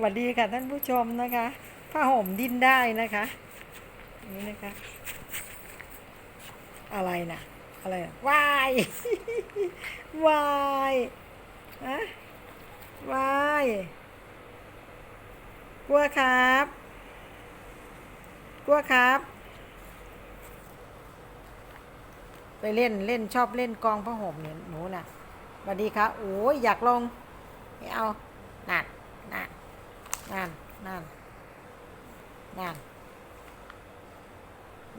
สวัสดีค่ะท่านผู้ชมนะคะผ้าห่มดิ้นได้นะคะนี่นะคะ อะไรนะอะไรนะวายวายฮะวายกลัวครับกลัวครับ ไปเล่นเล่นชอบเล่นกองผ้าห่มเนี่ยหนูน่ะสวัสดีครับโอ้ยอยากลงไม่เอานั่นนั่น นั่นนั่นนั่น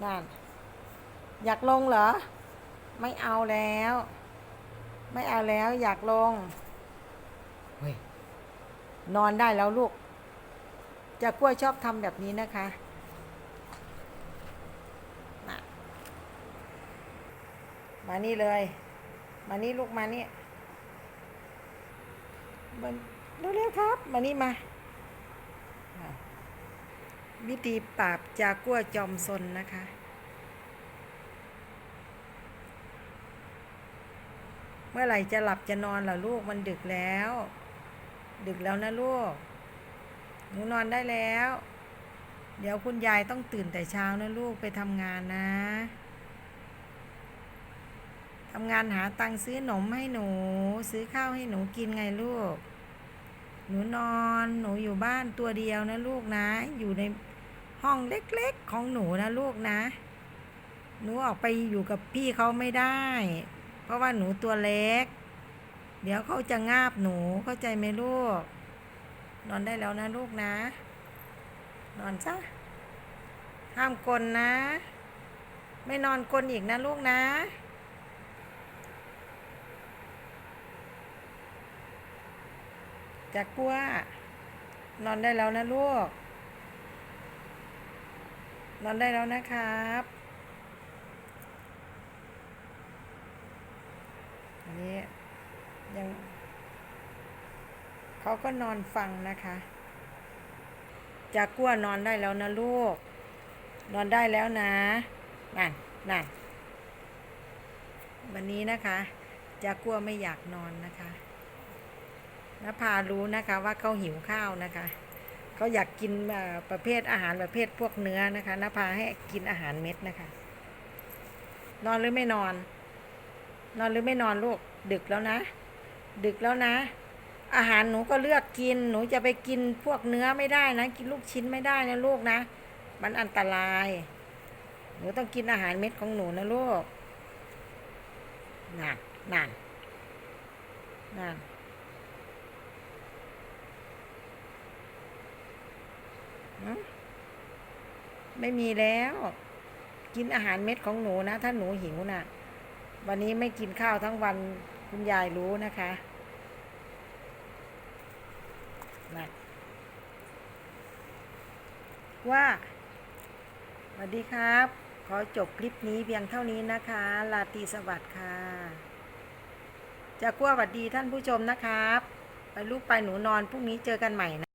นั่นอยากลงเหรอ ไม่เอาแล้ว ไม่เอาแล้วอยากลงเฮ้ยนอนได้แล้วลูกจะกล้วยชอบทำแบบนี้นะคะนะมานี่เลย มานี่ลูกมานี่มันเร็วๆครับ มานี่มา วิธีปราบจากัวจอมซนนะคะ เมื่อไหร่จะหลับจะนอนล่ะลูกมันดึกแล้ว ดึกแล้วนะลูก หนูนอนได้แล้ว เดี๋ยวคุณยายต้องตื่นแต่เช้านะลูกไปทำงานนะทำงานหาตังค์ซื้อหนมให้หนู ซื้อข้าวให้หนูกินไงลูก หนูนอนหนูอยู่บ้านตัวเดียวนะลูกนะ อยู่ในห้องเล็กๆของหนูนะลูกนะ หนูออกไปอยู่กับพี่เขาไม่ได้ เพราะว่าหนูตัวเล็ก เดี๋ยวเขาจะงาบหนูเข้าใจไหมลูก นอนได้แล้วนะลูกนะ นอนซะห้ามกลนนะ ไม่นอนกลนอีกนะลูกนะ จะกลัวนอนได้แล้วนะลูก นอนได้แล้วนะครับ อันนี้ยังเขาก็นอนฟังนะคะ จากกัวนอนได้แล้วนะลูก นอนได้แล้วนะ นั่นนั่นวันนี้นะคะจากกัวไม่อยากนอนนะคะ นภารู้นะคะว่าเขาหิวข้าวนะคะเขาอยากกินประเภทอาหารประเภทพวกเนื้อนะคะนภาให้กินอาหารเม็ดนะคะ นอนหรือไม่นอน นอนหรือไม่นอนลูกดึกแล้วนะ ดึกแล้วนะ อาหารหนูก็เลือกกิน หนูจะไปกินพวกเนื้อไม่ได้นะ กินลูกชิ้นไม่ได้นะลูกนะ มันอันตราย หนูต้องกินอาหารเม็ดของหนูนะลูกนั่นนั่นนั่นหืม ไม่มีแล้ว กินอาหารเม็ดของหนูนะ ถ้าหนูหิวน่ะ วันนี้ไม่กินข้าวทั้งวันคุณยายรู้นะคะนะว่าสวัสดีครับ ขอจบคลิปนี้เพียงเท่านี้นะคะ ลาตีสวัสดิ์ค่ะ จะกลัวสวัสดีท่านผู้ชมนะครับ ไปลูกไปหนูนอนพรุ่งนี้เจอกันใหม่นะ